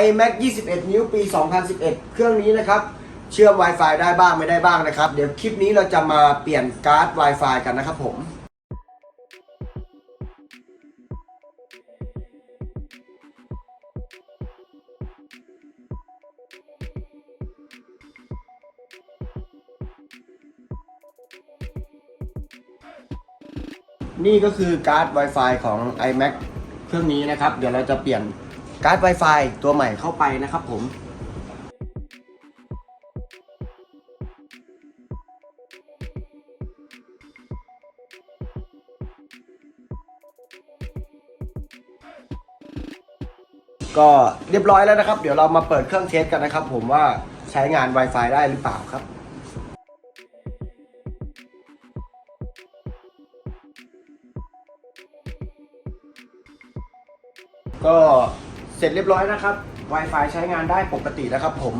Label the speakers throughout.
Speaker 1: iMac 21 นิ้วปี 2011 เครื่องนี้นะครับ เชื่อม Wi-Fi ได้บ้างไม่ได้บ้างนะครับ เดี๋ยวคลิปนี้เราจะมาเปลี่ยนการ์ด Wi-Fi กันนะครับผมนี่ก็คือการ์ด Wi-Fi ของ iMac เครื่องนี้นะครับ เดี๋ยวเราจะเปลี่ยน การ์ด Wi-Fi ตัวใหม่เข้าไปนะครับผมก็เรียบร้อยแล้วนะครับ เดี๋ยวเรามาเปิดเครื่องเทสกันนะครับ ผมว่าใช้งาน Wi-Fi ได้หรือเปล่าครับ ก็ สร็จเรียบร้อยนะครับ Wi-Fi ใช้งานได้ปกตินะครับผม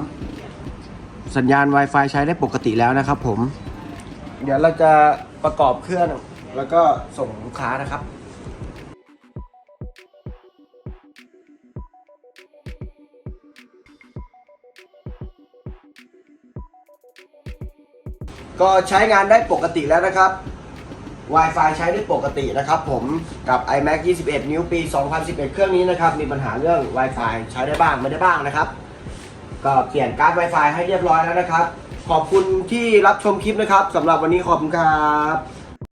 Speaker 1: สัญญาณ Wi-Fi ใช้ได้ปกติแล้วนะครับผม เดี๋ยวเราจะประกอบเครื่องแล้วก็ส่งลูกค้านะครับก็ใช้งานได้ปกติแล้วนะครับ Wi-Fi ใช้ได้ปกตินะครับผมกับ iMac 21 นิ้วปี 2011 เครื่องนี้นะครับมีปัญหาเรื่อง Wi-Fi ใช้ได้บ้างไม่ได้บ้างนะครับ ก็เปลี่ยนการ์ด Wi-Fi ให้เรียบร้อยแล้วนะครับ ขอบคุณที่รับชมคลิปนะครับสำหรับวันนี้ขอบคุณครับ